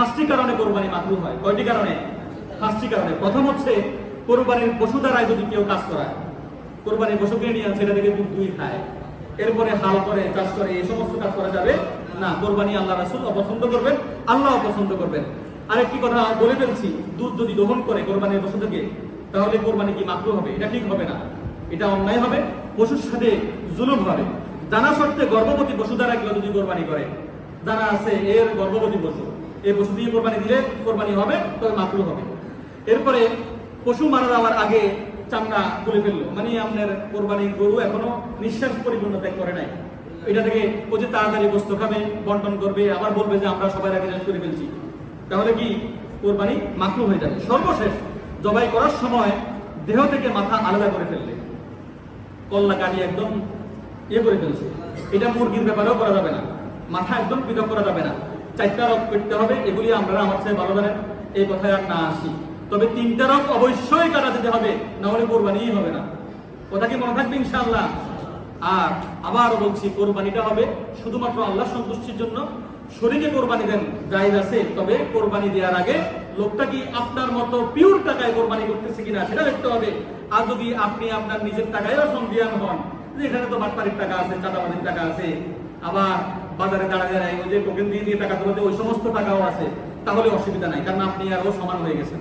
পাঁচটি কারণে কোরবানি মাকরু হয়। কয়টি কারণে? পাঁচটি কারণে। প্রথম হচ্ছে, কোরবানির পশু দ্বারাই যদি কেউ কাজ করায়, কোরবানির পশু কিনে নিয়ে সেটা থেকে দুধ দুই খায়, এরপরে হাল করে, চাষ করে, এই সমস্ত কাজ করা যাবে না। কোরবানি আল্লাহ রাসুল অপছন্দ করবেন, আল্লাহ অপছন্দ করবেন। আরেকটি কথা বলে ফেলছি, দুধ যদি দহন করে কোরবানির পশু থেকে তাহলে কোরবানি কি মাকরু হবে? এটা ঠিক হবে না। এটা অন্যায় হবে, পশুর সাথে জুলুম হবে। জানা সত্ত্বে গর্ভবতী পশু দ্বারা কেউ যদি কোরবানি করে জানা আছে এর গর্ভবতী পশু। এই পশু দিয়ে কোরবানি দিলে কোরবানি হবে, তবে মাকরু হবে। এরপরে পশু মারা যাওয়ার আগে চামড়া খুলে ফেলল। মানে আপনার কোরবানি গরু এখনও নিঃশ্বাস পরিপূর্ণ ত্যাগ করে নাই। এটা থেকে ও যে তাড়াতাড়ি বস্তু খাবে, বন্টন করবে, আবার বলবে যে, আমরা সবাই আগে করে ফেলছি। তাহলে কি কোরবানি মাকরু হয়ে যাবে? সর্বশেষ জবাই করার সময় দেহ থেকে মাথা আলাদা করে ফেললে। কল্লা কাটি একদম ইয়ে করে ফেলছে। এটা মুরগির ব্যাপারেও করা যাবে না। মাথা একদম পৃথক করা যাবে না। চারটা রক পেটতে হবে, এগুলি আমরা আমার চেয়ে ভালো জানেন, এই কথায় আর না আসি। তবে তিনটা রক অবশ্যই কাটা দিতে হবে না হলে কোরবানিই হবে না। কথা কি মনে থাকবে ইনশাআল্লাহ? আর আবার বলছি, কোরবানিটা হবে শুধুমাত্র আল্লাহ সন্তুষ্টির জন্য। শরীরে কোরবানি দেন, জায়েজ আছে, তবে কোরবানি দেওয়ার আগে লোকটা কি আপনার মতো পিওর টাকায় কোরবানি করতেছে কিনা সেটা দেখতে হবে। আর যদি আপনি আপনার নিজের টাকায়ও সন্ধিয়ান হন এখানে তো বাটপাড়ির টাকা আছে চাঁদাবাদির টাকা আছে, আবার বাজারে দাঁড়ায় যায় ওই যে টোকেন দিয়ে দিয়ে টাকা তোলাতে ওই সমস্ত টাকাও আছে। তাহলে অসুবিধা নাই, কারণ আপনি আর ও সমান হয়ে গেছেন।